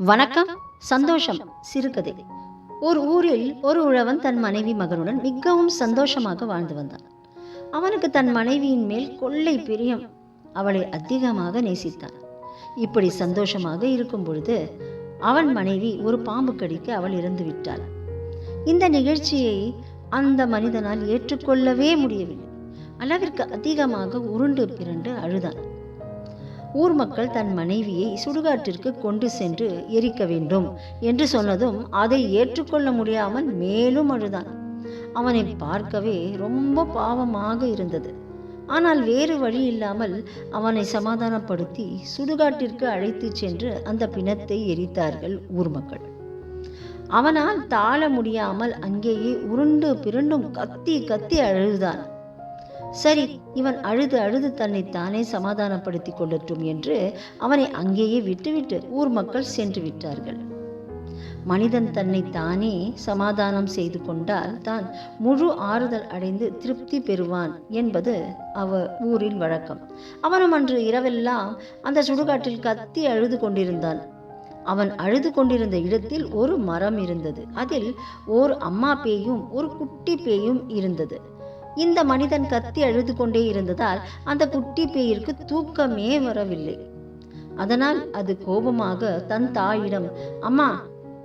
வணக்கம் சந்தோஷம் சிறுகதை. ஒரு ஊரில் ஒரு உழவன் தன் மனைவி மகனுடன் மிகவும் சந்தோஷமாக வாழ்ந்து வந்தான். அவனுக்கு தன் மனைவியின் மேல் கொள்ளை பிரியம் அவளை அதிகமாக நேசித்தான். இப்படி சந்தோஷமாக இருக்கும் பொழுது அவன் மனைவி ஒரு பாம்பு கடிக்க அவள் இறந்து விட்டாள். இந்த நிகழ்ச்சியை அந்த மனிதனால் ஏற்றுக்கொள்ளவே முடியவில்லை. அளவிற்கு அதிகமாக உருண்டு பிறண்டு அழுதான். ஊர் மக்கள் தன் மனைவியை சுடுகாட்டிற்கு கொண்டு சென்று எரிக்க வேண்டும் என்று சொன்னதும் அதை ஏற்றுக்கொள்ள முடியாமல் மேலும் அழுதான். அவனை பார்க்கவே ரொம்ப பாவமாக இருந்தது. ஆனால் வேறு வழி இல்லாமல் அவனை சமாதானப்படுத்தி சுடுகாட்டிற்கு அழைத்துச் சென்று அந்த பிணத்தை எரித்தார்கள் ஊர் மக்கள். அவனால் தாழ முடியாமல் அங்கேயே உருண்டு பிறண்டும் கத்தி கத்தி அழுதான். சரி இவன் அழுது அழுது தன்னை தானே சமாதானப்படுத்தி கொள்ளட்டும் என்று அவனை அங்கேயே விட்டுவிட்டு ஊர் மக்கள் சென்று விட்டார்கள். மனிதன் தன்னை தானே சமாதானம் செய்து கொண்டால் தான் முழு ஆறுதல் அடைந்து திருப்தி பெறுவான் என்பது அவ ஊரில் வழக்கம். அவனும் அன்று இரவெல்லாம் அந்த சுடுகாட்டில் கத்தி அழுது கொண்டிருந்தான். அவன் அழுது கொண்டிருந்த இடத்தில் ஒரு மரம் இருந்தது. அதில் ஓர் அம்மா பேயும் ஒரு குட்டி பேயும் இருந்தது. இந்த மனிதன் கத்தி அழுது கொண்டே இருந்ததால் அந்த குட்டி பேயிற்கு தூக்கமே வரவில்லை. அதனால் அது கோபமாக தன் தாயிடம் அம்மா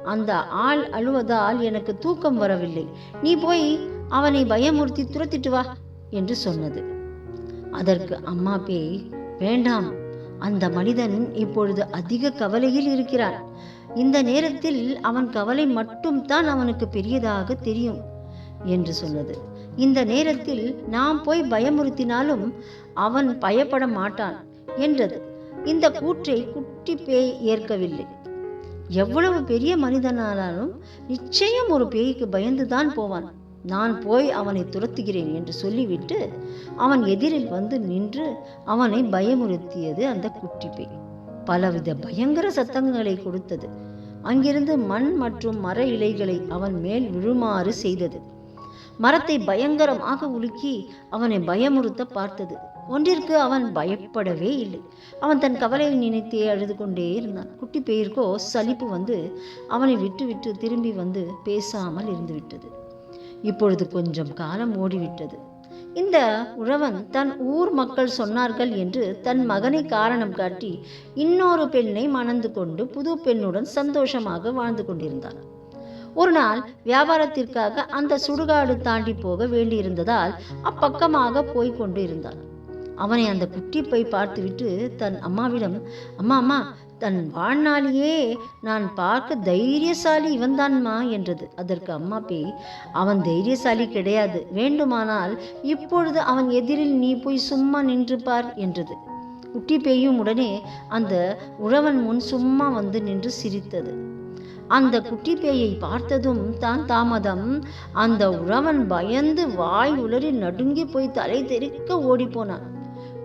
அந்த ஆள் அழுவதால் எனக்கு தூக்கம் வரவில்லை. நீ போய் அவனை பயமுறுத்தி துரத்திட்டு வா என்று சொன்னது. அதற்கு அம்மா பேய் வேண்டாம் அந்த மனிதன் இப்பொழுது அதிக கவலையில் இருக்கிறான். இந்த நேரத்தில் அவன் கவலை மட்டும்தான் அவனுக்கு பெரியதாக தெரியும் என்று சொன்னது. இந்த நேரத்தில் நாம் போய் பயமுறுத்தினாலும் அவன் பயப்பட மாட்டான் என்றது. இந்த கூற்றை குட்டி பேய் ஏற்கவில்லை. எவ்வளவு பெரிய மனிதனானாலும் நிச்சயம் ஒரு பேய்க்கு பயந்துதான் போவான். நான் போய் அவனை துரத்துகிறேன் என்று சொல்லிவிட்டு அவன் எதிரில் வந்து நின்று அவனை பயமுறுத்தியது அந்த குட்டி பேய். பலவித பயங்கர சத்தங்களை கொடுத்தது. அங்கிருந்து மண் மற்றும் மர இலைகளை அவன் மேல் விழுமாறு செய்தது. மரத்தை பயங்கரமாக உலுக்கி அவனை பயமுறுத்த பார்த்தது. ஒன்றிற்கு அவன் பயப்படவே இல்லை. அவன் தன் கவலையை நினைத்து அழுது கொண்டே இருந்தான். குட்டி பெயர்க்கோ சலிப்பு வந்து அவனை விட்டு விட்டு திரும்பி வந்து பேசாமல் இருந்து விட்டது. இப்பொழுது கொஞ்சம் காலம் ஓடிவிட்டது. இந்த உழவன் தன் ஊர் மக்கள் சொன்னார்கள் என்று தன் மகனை காரணம் காட்டி இன்னொரு பெண்ணை மணந்து கொண்டு புது பெண்ணுடன் சந்தோஷமாக வாழ்ந்து கொண்டிருந்தான். ஒரு நாள் வியாபாரத்திற்காக அந்த சுடுகாடு தாண்டி போக வேண்டியிருந்ததால் அப்பக்கமாக போய் கொண்டு இருந்தான் அவனை அந்த குட்டி போய் பார்த்துவிட்டு தன் அம்மாவிடம் அம்மா அம்மா தன் வாழ்நாளியே நான் பார்க்க தைரியசாலி இவன்தான்மா என்றது. அதற்கு அம்மா பேய் அவன் தைரியசாலி கிடையாது. வேண்டுமானால் இப்பொழுது அவன் எதிரில் நீ போய் சும்மா நின்று பார் என்றது. குட்டி பேயும் உடனே அந்த உழவன் முன் சும்மா வந்து நின்று சிரித்தது. அந்த குட்டி பேயை பார்த்ததும் தான் தாமதம். அந்த உழவன் பயந்து வாய் உளறி நடுங்கி போய் தலை தெறிக்க ஓடி போனான்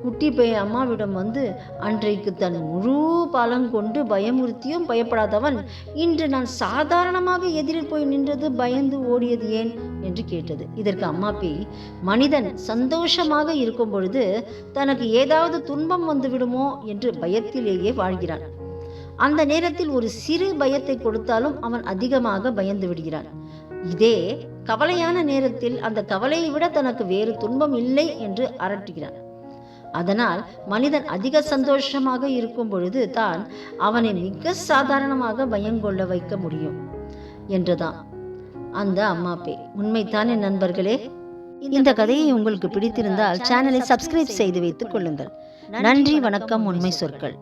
குட்டி பேய் அம்மாவிடம் வந்து அன்றைக்கு தன் முழு பலம் கொண்டு பயமுறுத்தியும் பயப்படாதவன் இன்று நான் சாதாரணமாக எதிரில் போய் நின்றது பயந்து ஓடியது ஏன்? என்று கேட்டது. இதற்கு அம்மா பேய் மனிதன் சந்தோஷமாக இருக்கும் பொழுது தனக்கு ஏதாவது துன்பம் வந்துவிடுமோ என்று பயத்திலேயே வாழ்கிறான். அந்த நேரத்தில் ஒரு சிறு பயத்தை கொடுத்தாலும் அவன் அதிகமாக பயந்து விடுகிறான். இதே கவலையான நேரத்தில் அந்த கவலையை விட தனக்கு வேறு துன்பம் இல்லை என்று அரட்டுகிறான். அதனால் மனிதன் அதிக சந்தோஷமாக இருக்கும் பொழுது தான் அவனை மிக சாதாரணமாக பயங்கொள்ள வைக்க முடியும் என்றுதான். அந்த அம்மா பே உண்மைத்தானே நண்பர்களே? இந்த கதையை உங்களுக்கு பிடித்திருந்தால் சேனலை சப்ஸ்கிரைப் செய்து வைத்துக் கொள்ளுங்கள். நன்றி வணக்கம் உண்மை சொற்கள்.